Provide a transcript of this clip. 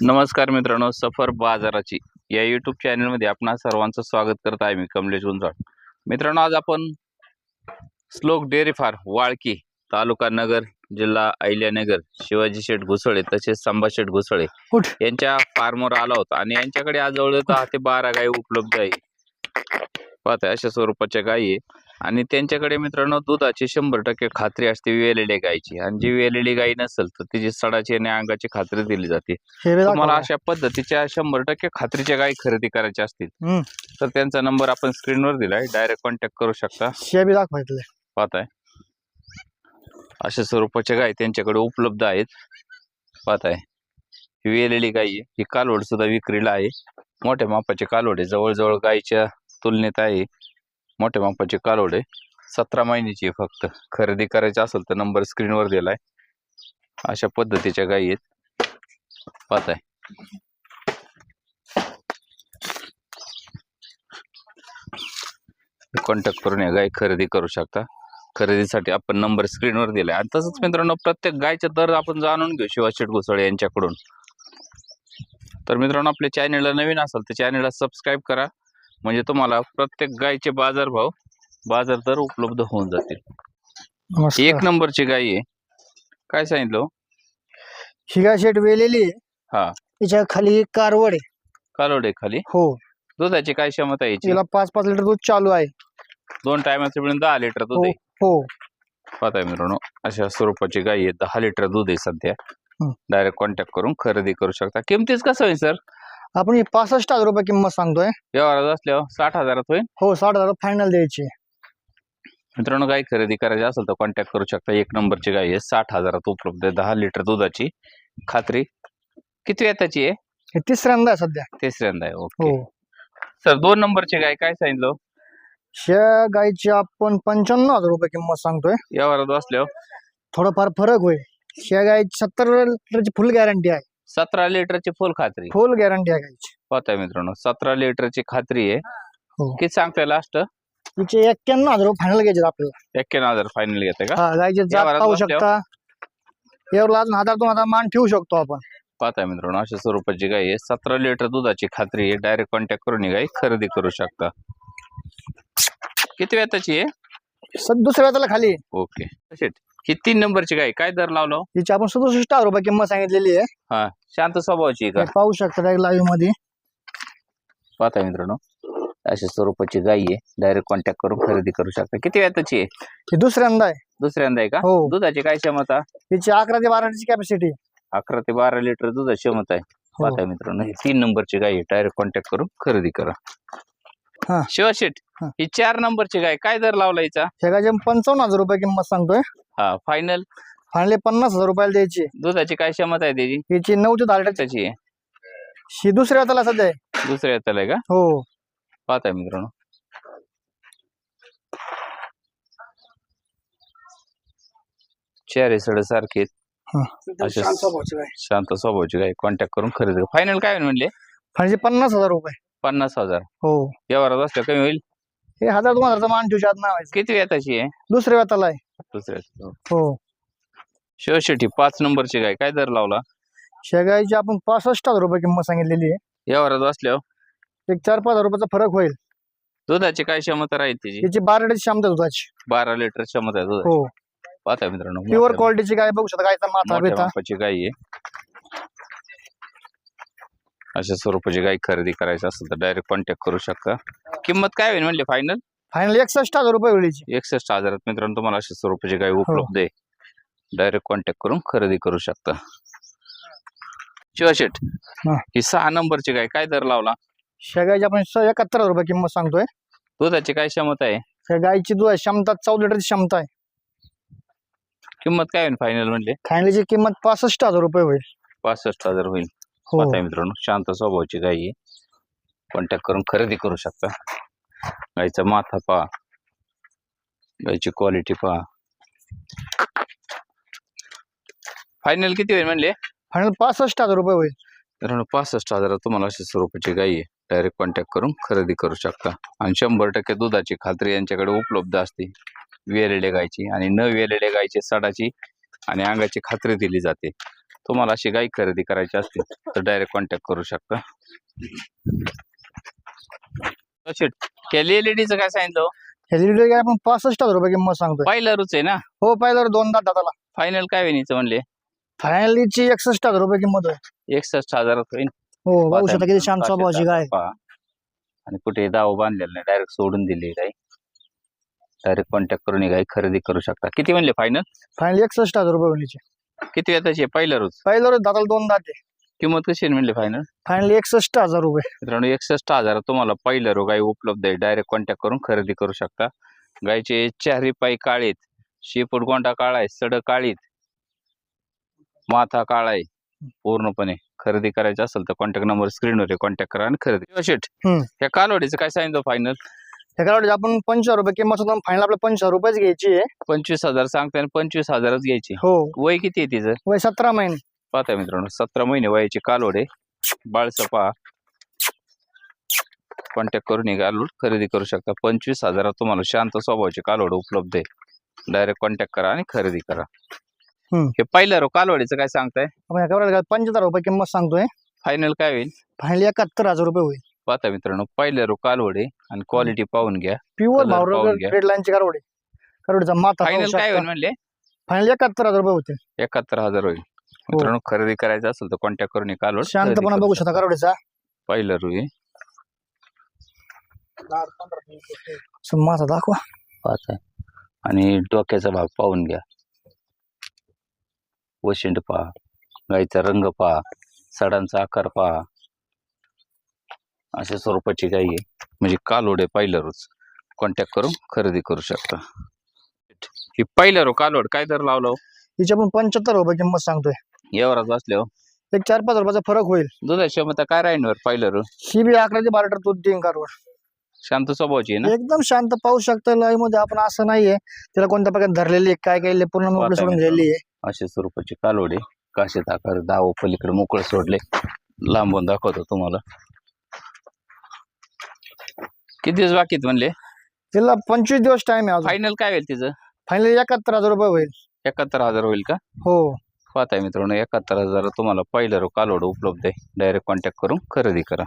नमस्कार मित्रांनो सफर बाजाराची या युट्यूब चॅनलमध्ये आपणा सर्वांचं स्वागत करत आहे मी कमलेश गुंजाळ मित्रांनो आज आपण श्लोक डेअरी फार्म वाळकी तालुका नगर जिल्हा अहिल्यानगर शिवाजी शेठ घुसळे तसेच संभा शेठ घुसळे? यांच्या फार्मवर आला होता आणि यांच्याकडे आज जवळ दहा ते बारा गायी उपलब्ध आहे. पाहताय अशा स्वरूपाच्या गायी आहे आणि त्यांच्याकडे मित्रांनो दुधाची शंभर टक्के खात्री असते वेलेली गायची आणि जी वेलेली गायी नसेल तर तिची सडाची आणि अंगाची खात्री दिली जाते. तुम्हाला. अशा पद्धतीच्या शंभर टक्के खात्रीच्या गायी खरेदी करायच्या असतील. तर त्यांचा नंबर आपण स्क्रीनवर दिलाय. डायरेक्ट कॉन्टॅक्ट करू शकता. पाहताय. अशा स्वरूपाच्या गायी त्यांच्याकडे उपलब्ध आहेत. पाहताय. ही वेलेली आहे. ही कालवड सुद्धा विक्रीला आहे. मोठ्या मापाचे कालवड आहे. जवळजवळ गायीच्या तुलनेत आहे. मोठ्या मापाचे कालवडे सतरा महिन्याची फक्त. खरेदी करायची असेल तर नंबर स्क्रीनवर दिलाय. अशा पद्धतीच्या गायी आहेत. पाहत आहे कॉन्टॅक्ट करून या गाय खरेदी करू शकता. खरेदीसाठी आपण नंबर स्क्रीनवर दिलाय. आणि तसंच मित्रांनो प्रत्येक गायचा दर आपण जाणून घेऊ शिवाशेठ घुसळे यांच्याकडून. तर मित्रांनो आपल्या चॅनलला नवीन असाल तर चॅनलला सबस्क्राईब करा. म्हणजे तुम्हाला प्रत्येक गायचे बाजारभाव बाजार दर उपलब्ध होऊन जातील. ही. एक नंबरची गाय आहे. काय सांगितलं हो? शिगा शेट वेलेली आहे. हा. त्याच्याखाली एक कारवड आहे. कालोडे खाली? हो. दुधाची काय क्षमता आहे तिला पाच पाच लिटर दूध चालू आहे. दोन टायमाचे मिळून दहा लिटर दूध आहे. हो पाहताय मित्रांनो अशा स्वरूपाची गाय आहे. दहा लिटर दूध आहे सध्या. हं. डायरेक्ट कॉन्टॅक्ट करून खरेदी करू शकता. किमतीच कसं होईल सर? आपण ही पासष्ट हजार रुपये किंमत सांगतोय. व्यवहारात असल्यावर साठ हजारात होईल. हो साठ हजार फायनल द्यायची. मित्रांनो गाय खरेदी करायची असेल तर कॉन्टॅक्ट करू शकता. एक नंबरची गाय आहे साठ हजारात उपलब्ध आहे. दहा लिटर दुधाची खात्री किती वेताची आहे? हे तिसऱ्यांदा आहे सध्या. तिसऱ्यांदा आहे ओके हो. सर दोन नंबरची गाय काय सांगितलं? त्या गायची आपण पंच्याण्णव हजार रुपये किंमत सांगतोय. व्यवहारात असल्यावर? थोडाफार फरक होईल. त्या गायची सत्तर लिटरची फुल गॅरंटी आहे. सतरा लिटरची फुल खात्री फुल गॅरंटी आहे गायची पाहताय मित्रांनो सतरा लिटरची खात्री आहे. हो. किती सांगताय लास्ट तिचे एक्क्याण्णव हजार रुपये फायनल घ्यायचे आपल्याला. एक्क्याण्णव हजार फायनल घेताय का? हा गायची जात व्यवहारात पाहू बसल्यावर? शकता. यावर अजून हजार दोन हजार मान ठेवू शकतो आपण. पाहताय मित्रांनो अशा स्वरूपाची गाय आहे. सतरा लिटर दुधाची खात्री आहे. डायरेक्ट कॉन्टॅक्ट करून ही गाय खरेदी करू शकता. किती वेताची आहे? स- दुसऱ्या त्याला खाली. ओके ही तीन नंबरची गाय. काय दर लावलो? तिची आपण सदुसष्ट हजार रुपये किंमत सांगितलेली आहे. हा. शांत स्वभावाची आहे का? हे पाहू शकता लाईव्हमध्ये. पाहताय मित्रांनो अशा स्वरूपाची गाय आहे. डायरेक्ट कॉन्टॅक्ट करून खरेदी करू शकता. किती वेताची आहे? ही दुसऱ्यांदा आहे. दुसऱ्यांदा आहे का? हो. दुधाची काय क्षमता? तिची अकरा ते बाराची कॅपॅसिटी अकरा ते बारा लिटर दुधाची क्षमता आहे. हो. पाहताय मित्रांनो ही तीन नंबरची गाय आहे. डायरेक्ट कॉन्टॅक्ट करून खरेदी करा. हा. शिवशेट हा. ही चार नंबरची गाय. काय दर लावला हिचा? शेगाचे पंचावन्न हजार रुपये किंमत सांगतोय. हा फायनल फायनली पन्नास हजार रुपयाला द्यायची. दुधाची काय क्षमता आहे त्याची? हिची नऊ ते दहा लिटर. त्याची आहे? ही दुसऱ्या त्याला सध्या आहे. दुसऱ्या येताला आहे का? हो. पाहताय मित्रांनो. चेहरे सड सारखे अशा शांत स्वभावाची गाय कॉन्टॅक्ट करून खरेदी फायनल काय होईल म्हणले? फायनली पन्नास हजार रुपये. पन्नास हजार. हो. व्यवहारात असल्या कमी होईल? हे हजार दोन हजारचा मान ठेवू शकत नाही किती वेताची आहे? दुसऱ्या त्याला आहे. दुसऱ्या हो. शिवशेठी पाच नंबरची गाय काय दर लावला? शेगायची आपण पासष्ट हजार रुपये किंमत सांगितलेली आहे. व्यवहारात असल्यावर एक चार पाच हजार रुपयाचा फरक होईल. दुधाची काय क्षमता राहील त्याची तिची बारा लिटरची क्षमता दुधाची. बारा लिटर क्षमता आहे दुधाची. हो. पाहताय मित्रांनो प्युअर मोठ्या- क्वालिटीची गाय बघू शकता गायचा माथा मोठ्या बिथा. मापाची गाय आहे. अशा स्वरूपाची गाय खरेदी करायची असेल तर डायरेक्ट कॉन्टॅक्ट करू शकता. किंमत काय होईल म्हणले फायनल फायनल एकसष्ट हजार रुपये होईल हिची. एकसष्ट हजारात मित्रांनो तुम्हाला अशा स्वरूपाची गाय हो. उपलब्ध आहे. डायरेक्ट कॉन्टॅक्ट करून खरेदी करू शकता. शिवाशेठ हा. ही सहा नंबरची गाय काय दर लावला? शेगायची आपण स- एकाहत्तर हजार रुपये किंमत सांगतोय. दुधाची काय क्षमता आहे? त्या गायची दूध क्षमता चौदा लिटरची क्षमता आहे. किंमत काय होईल फायनल म्हणले फायनलीची किंमत पासष्ट हजार रुपये होईल. पासष्ट हजार होईल. हो. पाहताय मित्रांनो शांत स्वभावाची गाय आहे. कॉन्टॅक्ट करून खरेदी करू शकता. गायचा माथा पहा. गायची क्वालिटी पहा. फायनल किती होईल म्हणले? फायनल पासष्ट हजार रुपये होईल. मित्रांनो पासष्ट हजारात तुम्हाला अशा स्वरूपाची गाय आहे. डायरेक्ट कॉन्टॅक्ट करून खरेदी करू शकता. आणि शंभर टक्के दुधाची खात्री यांच्याकडे उपलब्ध असते. वेलेल्या गायची आणि न वेलेल्या गायची सडाची आणि अंगाची खात्री दिली जाते. तुम्हाला अशी गाय खरेदी करायची असतील तर डायरेक्ट कॉन्टॅक्ट करू शकता. एलईडीचं काय सांगितलं हो? हे लिटर काय आपण पासष्ट हजार रुपये किंमत सांगतोय. पहिला रुच आहे ना? हो पाहिलं दोन दात दाताला फायनल काय होईन म्हणले? फायनलीची एकसष्ट हजार रुपये किंमत आहे. एकसष्ट होईल हो बघू शकता किती शांत स्वभावाची. पहा. आणि कुठे दाव बांधलेला नाही डायरेक्ट सोडून दिली गाय. डायरेक्ट कॉन्टॅक्ट करून ही गाय खरेदी करू शकता. किती म्हणले फायनल फायनली एकसष्ट हजार रुपये होण्याची किती वेताची पहिला रोज पहिलं दाताला दोन दात किंमत कशी आहे म्हणले फायनल फायनली एकसष्ट हजार रुपये. मित्रांनो एकसष्ट हजार तुम्हाला पहिलं रो गाय उपलब्ध आहे. डायरेक्ट कॉन्टॅक्ट करून खरेदी करू शकता. गायचे चारही पाय काळीत शेपूट गोंडा काळा आहे सड काळीत माथा काळा आहे. पूर्णपणे खरेदी करायची असेल तर कॉन्टॅक्ट नंबर स्क्रीनवर कॉन्टॅक्ट करा आणि खरेदी. शेट हम्म. या कालवडीचं काय सांगितलं फायनल एका गाडीची आपण पंचवीस रुपये किंमत होता. फायनल आपल्याला पंचवीस रुपयेच घ्यायची आहे. पंचवीस हजार सांगताय आणि पंचवीस हजारच घ्यायची. हो. वय किती आहे तिचं? वय सतरा महिने. पाहताय मित्रांनो सतरा महिने वयाची कालवडे. बाळसपा कॉन्टॅक्ट करून ही कालवड खरेदी करू शकता. पंचवीस हजारात तुम्हाला शांत स्वभावाची कालवड उपलब्ध आहे. डायरेक्ट कॉन्टॅक्ट करा आणि खरेदी करा. हे पहिलं रो कालवडीचं काय सांगताय? पंचवीस रुपये किंमत सांगतोय. फायनल काय होईल? फायनली एकाहत्तर हजार रुपये होईल. पाहता मित्रांनो पहिलं रो कालवडे आणि क्वालिटी पाहून घ्या. प्युअर. रेड लाईनची कारवडी कारवडीचा माथा फायनल काय होईल म्हणले? फायनली एकाहत्तर हजार रुपये होतील. एकाहत्तर हजार होईल. मित्रांनो खरेदी करायचं असेल तर कॉन्टॅक्ट करून ही खरेदी शांतपणा बघू शकता. कारवडीचा पहिलं रो आहे. असं माथा दाखवा. पाहताय आणि डोक्याचा भाग पाहून घ्या. वशिंड पहा. गाईचा रंग पहा. सडांचा आकार पहा. अशा स्वरूपाची गाई आहे. म्हणजे कालोड आहे पहिलं रोज कॉन्टॅक्ट करून खरेदी करू शकता. ही पहिलं रो कालोड. काय दर लावलं हो? हिची आपण पंच्याहत्तर रुपये किंमत सांगतोय. यावरात बसल्यावर एक चार पाच रुपयाचा फरक होईल. दुधाची क्षमता काय राहील वर पहिलं ही बी अकरा ते बारा लिटर दूध देईन कारवड शांत स्वभावाची आहे ना? एकदम शांत पाहू शकता लाई मध्ये आपण असं नाहीये. तिला कोणत्या प्रकारे धरलेली आहे काय काय पूर्ण मोकळी सोडून गेलेली आहे. अशा स्वरूपाची कालोड काशीत आकार दाव पलीकडे मोकळे सोडले. लांबून दाखवतो तुम्हाला. किती दिवस बाकी आहेत म्हणले? तिला पंचवीस दिवस टाइम आहे अजून. फायनल काय होईल तिचं? फायनली एकाहत्तर हजार रुपये होईल. एकाहत्तर हजार होईल का? हो. पाहताय मित्रांनो एकाहत्तर हजार तुम्हाला पहिलं रो कालोड उपलब्ध आहे. डायरेक्ट कॉन्टॅक्ट करून खरेदी करा.